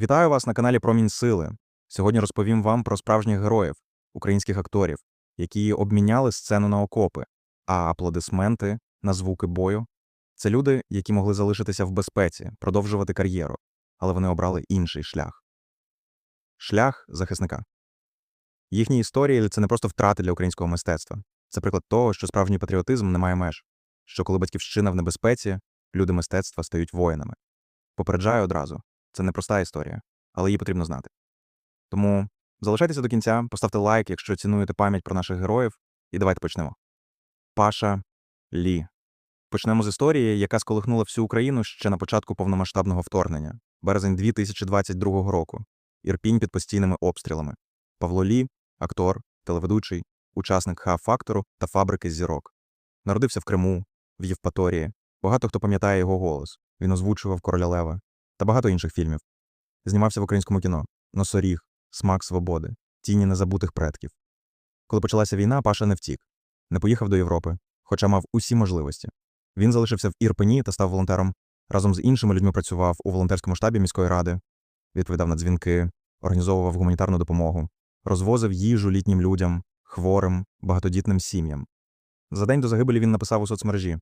Вітаю вас на каналі Промінь Сили. Сьогодні розповім вам про справжніх героїв, українських акторів, які обміняли сцену на окопи, а аплодисменти на звуки бою. Це люди, які могли залишитися в безпеці, продовжувати кар'єру, але вони обрали інший шлях. Шлях захисника. Їхні історії це не просто втрати для українського мистецтва. Це приклад того, що справжній патріотизм не має меж, що коли батьківщина в небезпеці, люди мистецтва стають воїнами. Попереджаю одразу, це не проста історія, але її потрібно знати. Тому залишайтеся до кінця, поставте лайк, якщо цінуєте пам'ять про наших героїв, і давайте почнемо. Паша Лі. Почнемо з історії, яка сколихнула всю Україну ще на початку повномасштабного вторгнення, березень 2022 року. Ірпінь під постійними обстрілами. Павло Лі, актор, телеведучий, учасник Х-фактору та фабрики зірок. Народився в Криму, в Євпаторії. Багато хто пам'ятає його голос. Він озвучував Короля Лева та багато інших фільмів. Знімався в українському кіно Носоріг, Смак свободи, Тіні незабутих предків. Коли почалася війна, Паша не втік, не поїхав до Європи, хоча мав усі можливості. Він залишився в Ірпені та став волонтером. Разом з іншими людьми працював у волонтерському штабі міської ради, відповідав на дзвінки, організовував гуманітарну допомогу, розвозив їжу літнім людям, хворим, багатодітним сім'ям. За день до загибелі він написав у соцмережі: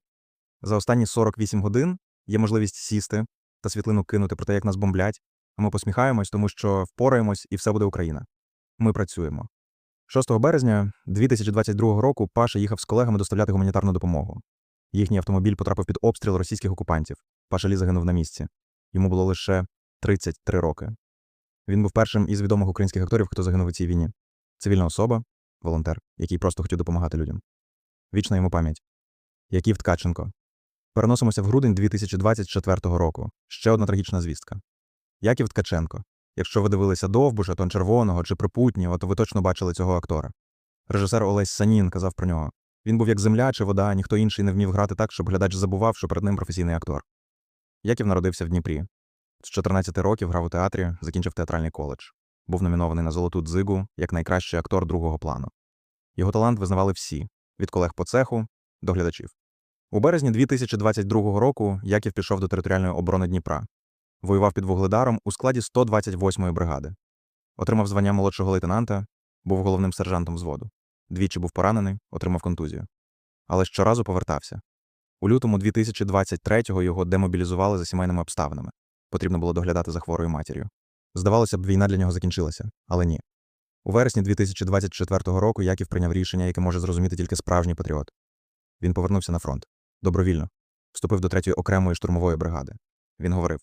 за останні 48 годин є можливість сісти та світлину кинути про те, як нас бомблять, а ми посміхаємось, тому що впораємось і все буде Україна. Ми працюємо. 6 березня 2022 року Паша їхав з колегами доставляти гуманітарну допомогу. Їхній автомобіль потрапив під обстріл російських окупантів. Паша Лі загинув на місці. Йому було лише 33 роки. Він був першим із відомих українських акторів, хто загинув у цій війні. Цивільна особа, волонтер, який просто хотів допомагати людям. Вічна йому пам'ять. Яків Ткаченко. Переносимося в грудень 2024 року. Ще одна трагічна звістка. Яків Ткаченко. Якщо ви дивилися Довбуша, Тон Червоного чи Припутнього, то ви точно бачили цього актора. Режисер Олесь Санін казав про нього. Він був як земля чи вода, ніхто інший не вмів грати так, щоб глядач забував, що перед ним професійний актор. Яків народився в Дніпрі. З 14 років грав у театрі, закінчив театральний коледж. Був номінований на золоту дзигу як найкращий актор другого плану. Його талант визнавали всі від колег по цеху до глядачів. У березні 2022 року Яків пішов до територіальної оборони Дніпра. Воював під Вугледаром у складі 128-ї бригади. Отримав звання молодшого лейтенанта, був головним сержантом взводу. Двічі був поранений, отримав контузію. Але щоразу повертався. У лютому 2023-го його демобілізували за сімейними обставинами. Потрібно було доглядати за хворою матір'ю. Здавалося б, війна для нього закінчилася, але ні. У вересні 2024 року Яків прийняв рішення, яке може зрозуміти тільки справжній патріот. Він повернувся на фронт добровільно, вступив до третьої окремої штурмової бригади. Він говорив: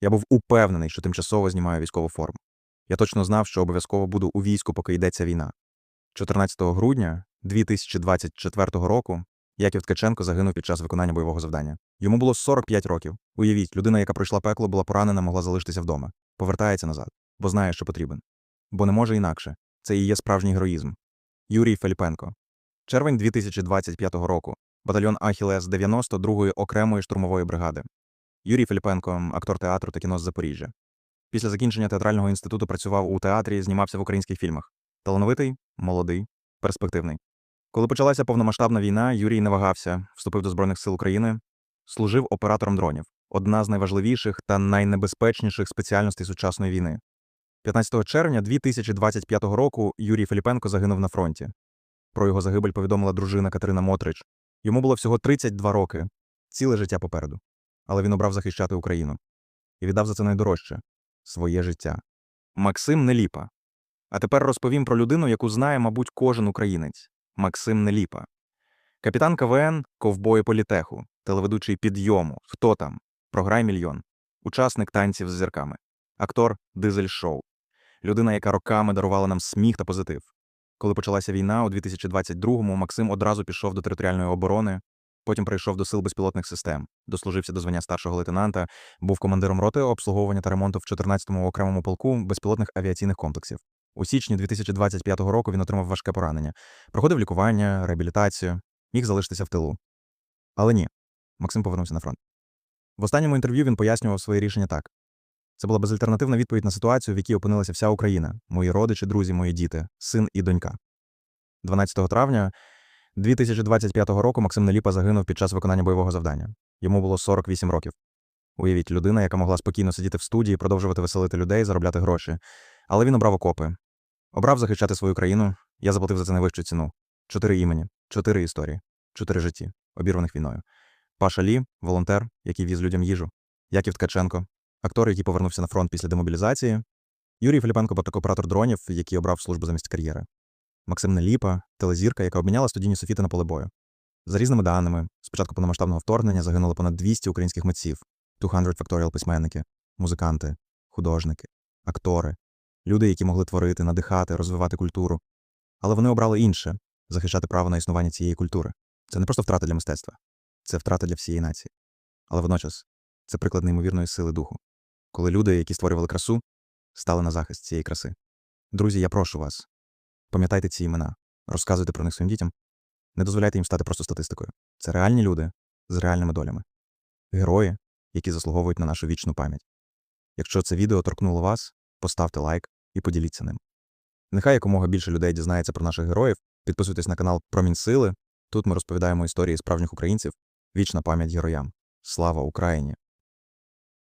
Я був упевнений, що тимчасово знімаю військову форму. Я точно знав, що обов'язково буду у війську, поки йдеться війна. 14 грудня 2024 року Яків Ткаченко загинув під час виконання бойового завдання. Йому було 45 років. Уявіть, людина, яка пройшла пекло, була поранена, могла залишитися вдома. Повертається назад, бо знає, що потрібен. Бо не може інакше. Це і є справжній героїзм. Юрій Феліпенко. Червень 2025 року. Батальйон Ахілес 92-ї окремої штурмової бригади. Юрій Філіпенко, актор театру та кіно з Запоріжжя. Після закінчення театрального інституту працював у театрі, знімався в українських фільмах. Талановитий, молодий, перспективний. Коли почалася повномасштабна війна, Юрій не вагався, вступив до Збройних сил України, служив оператором дронів одна з найважливіших та найнебезпечніших спеціальностей сучасної війни. 15 червня 2025 року Юрій Філіпенко загинув на фронті. Про його загибель повідомила дружина Катерина Мотрич. Йому було всього 32 роки, ціле життя попереду. Але він обрав захищати Україну і віддав за це найдорожче своє життя. Максим Неліпа. А тепер розповім про людину, яку знає, мабуть, кожен українець Максим Неліпа. Капітан КВН, ковбої політеху, телеведучий підйому. Хто там? Програй мільйон, учасник танців з зірками, актор дизель шоу, людина, яка роками дарувала нам сміх та позитив. Коли почалася війна у 2022-му, Максим одразу пішов до територіальної оборони, потім прийшов до сил безпілотних систем, дослужився до звання старшого лейтенанта, був командиром роти обслуговування та ремонту в 14-му окремому полку безпілотних авіаційних комплексів. У січні 2025 року він отримав важке поранення, проходив лікування, реабілітацію, міг залишитися в тилу. Але ні, Максим повернувся на фронт. В останньому інтерв'ю він пояснював своє рішення так: це була безальтернативна відповідь на ситуацію, в якій опинилася вся Україна, мої родичі, друзі, мої діти, син і донька. 12 травня 2025 року Максим Неліпа загинув під час виконання бойового завдання. Йому було 48 років. Уявіть, людина, яка могла спокійно сидіти в студії, продовжувати веселити людей, заробляти гроші. Але він обрав окопи. Обрав захищати свою країну. Я заплатив за це найвищу ціну. Чотири імені, чотири історії, чотири житті, обірваних війною. Паша Лі, волонтер, який віз людям їжу. Яків Ткаченко, актор, який повернувся на фронт після демобілізації. Юрій Філіпенко, оператор дронів, який обрав службу замість кар'єри. Максим Неліпа, телезірка, яка обміняла студійні софіти на поле бою. За різними даними, з початку повномасштабного вторгнення загинуло понад 200 українських митців, 200 Factorial письменники, музиканти, художники, актори, люди, які могли творити, надихати, розвивати культуру. Але вони обрали інше захищати право на існування цієї культури. Це не просто втрата для мистецтва, це втрата для всієї нації. Але водночас це приклад неймовірної сили духу, коли люди, які створювали красу, стали на захист цієї краси. Друзі, я прошу вас, пам'ятайте ці імена, розказуйте про них своїм дітям, не дозволяйте їм стати просто статистикою. Це реальні люди з реальними долями, герої, які заслуговують на нашу вічну пам'ять. Якщо це відео торкнуло вас, поставте лайк і поділіться ним. Нехай якомога більше людей дізнається про наших героїв. Підписуйтесь на канал Промінь Сили. Тут ми розповідаємо історії справжніх українців. Вічна пам'ять героям. Слава Україні!